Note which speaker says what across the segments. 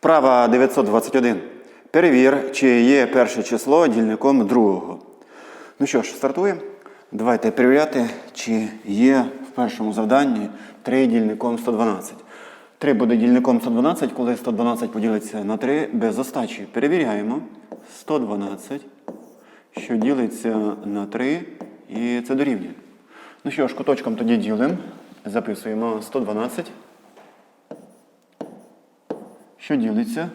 Speaker 1: Вправа 921. Перевір, чи є перше число дільником другого. Ну що ж, стартуємо. Давайте перевіряти, чи є в першому завданні 3 дільником 112. 3 буде дільником 112, коли 112 поділиться на 3 без остачі. Перевіряємо. 112, що ділиться на 3, і це дорівнює. Ну що ж, куточком тоді ділимо. Записуємо 112 що ділиться?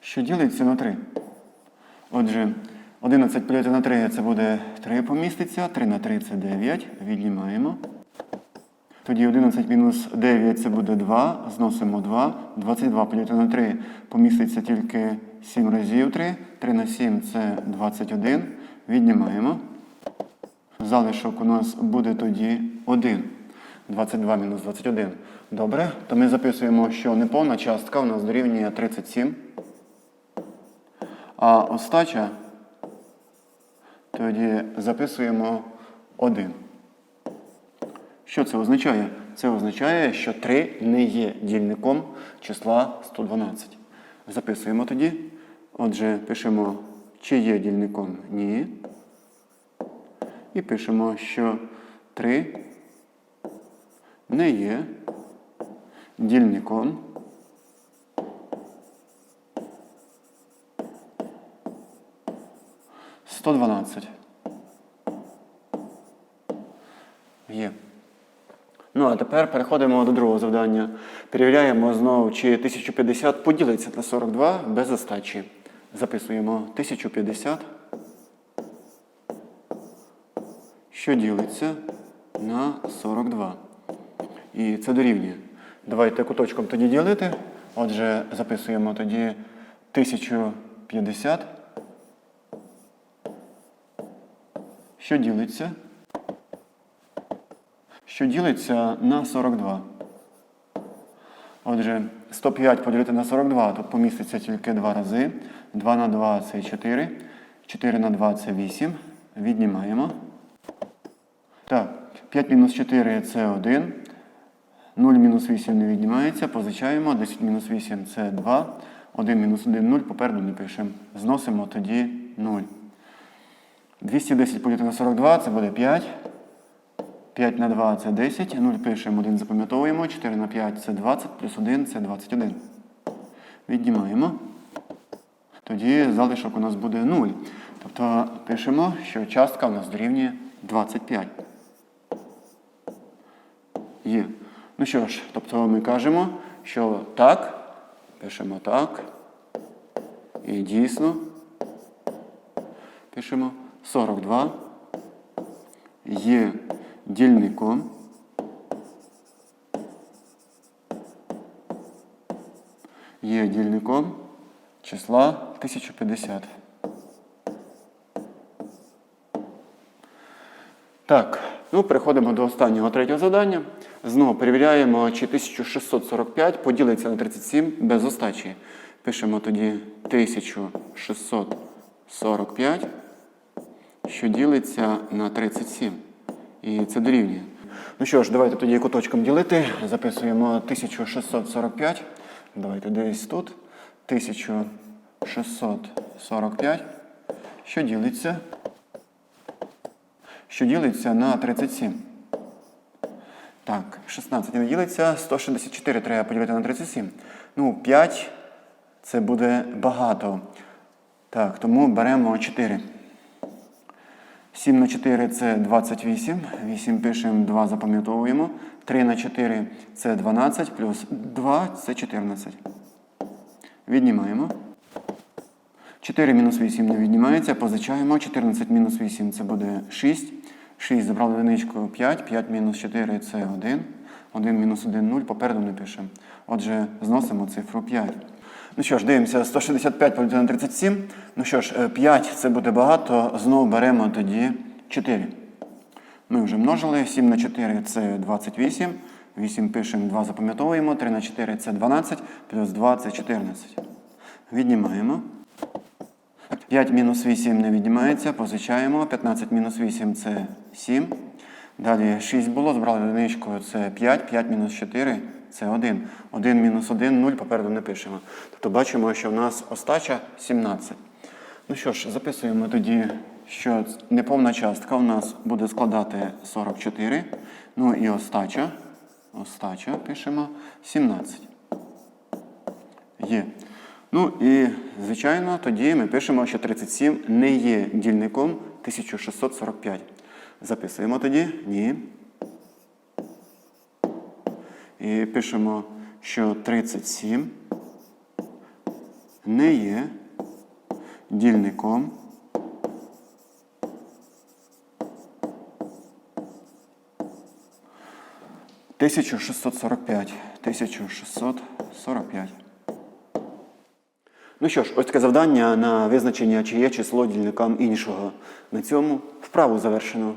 Speaker 1: Що ділиться на 3. Отже, 11 поділити на 3 це буде 3 поміститься, 3 на 3 це 9. Віднімаємо. Тоді 11 мінус 9 це буде 2. Зносимо 2. 22 поділити на 3 поміститься тільки 7 разів 3. 3 на 7 це 21. Віднімаємо. Залишок у нас буде тоді 1. 22 мінус 21. Добре, то ми записуємо, що неповна частка у нас дорівнює 37. А остача тоді записуємо 1. Що це означає? Це означає, що 3 не є дільником числа 112. Записуємо тоді. Отже, пишемо, чи є дільником ні. І пишемо, що 3 не є дільником сто дванадцять. Є. Ну, а тепер переходимо до другого завдання. Перевіряємо знову, чи 1050 поділиться на 42 без остачі. Записуємо 1050, що ділиться на 42. І це дорівнює. Давайте куточком тоді ділити. Отже, записуємо тоді 1050. Що ділиться? Що ділиться на 42. Отже, 105 поділити на 42, тут поміститься тільки 2 рази. 2 на 2 це 4. 4 на 2 це 8. Віднімаємо. Так, 5 мінус 4 це 1. 0 мінус 8 не віднімається, позичаємо. 10 мінус 8 це 2. 1 мінус 1 0, попереду не пишемо. Зносимо тоді 0. 210 поділити на 42 це буде 5. 5 на 2 це 10. 0 пишемо, 1 запам'ятовуємо. 4 на 5 це 20, плюс 1 це 21. Віднімаємо. Тоді залишок у нас буде 0. Тобто пишемо, що частка у нас дорівнює 25. Є. Ну що ж, тобто ми кажемо, що так, пишемо так. І дійсно пишемо 42 є дільником. Є дільником числа 1050. Так, ну переходимо до останнього третього завдання. Знову перевіряємо, чи 1645 поділиться на 37 без остачі. Пишемо тоді 1645, що ділиться на 37. І це дорівнює. Ну що ж, давайте тоді куточком ділити. Записуємо 1645. Давайте десь тут. 1645, що ділиться що ділиться на 37. Так, 16 не ділиться, 164 треба поділити на 37. Ну, 5 це буде багато. Так, тому беремо 4. 7 на 4 це 28. 8 пишемо, 2 запам'ятовуємо. 3 на 4 це 12, плюс 2 це 14. Віднімаємо. 4 мінус 8 не віднімається, позичаємо. 14 мінус 8 це буде 6. 6 забрали одиничку 5, 5 мінус 4 це 1. 1 мінус 1 0, попереду не пишемо. Отже, зносимо цифру 5. Ну що ж, дивимося, 165 поділити на 37. Ну що ж, 5 це буде багато, знову беремо тоді 4. Ми вже множили, 7 на 4 це 28. 8 пишемо, 2 запам'ятовуємо, 3 на 4 це 12, плюс 2 це 14. Віднімаємо. 5 мінус 8 не віднімається, позичаємо. 15 мінус 8 це 7. Далі 6 було, збрали одиничку, це 5. 5 мінус 4 Це 1. 1 мінус 1, 0 попереду не пишемо. Тобто бачимо, що в нас остача 17. Ну що ж, записуємо тоді, що неповна частка у нас буде складати 44. Ну і остача. Остача пишемо 17. Є. Ну і, звичайно, тоді ми пишемо, що 37 не є дільником 1645. Записуємо тоді ні. І пишемо, що 37 не є дільником. 1645. 1645. Ну що ж, ось таке завдання на визначення, чи є число дільникам іншого. На цьому вправу завершено.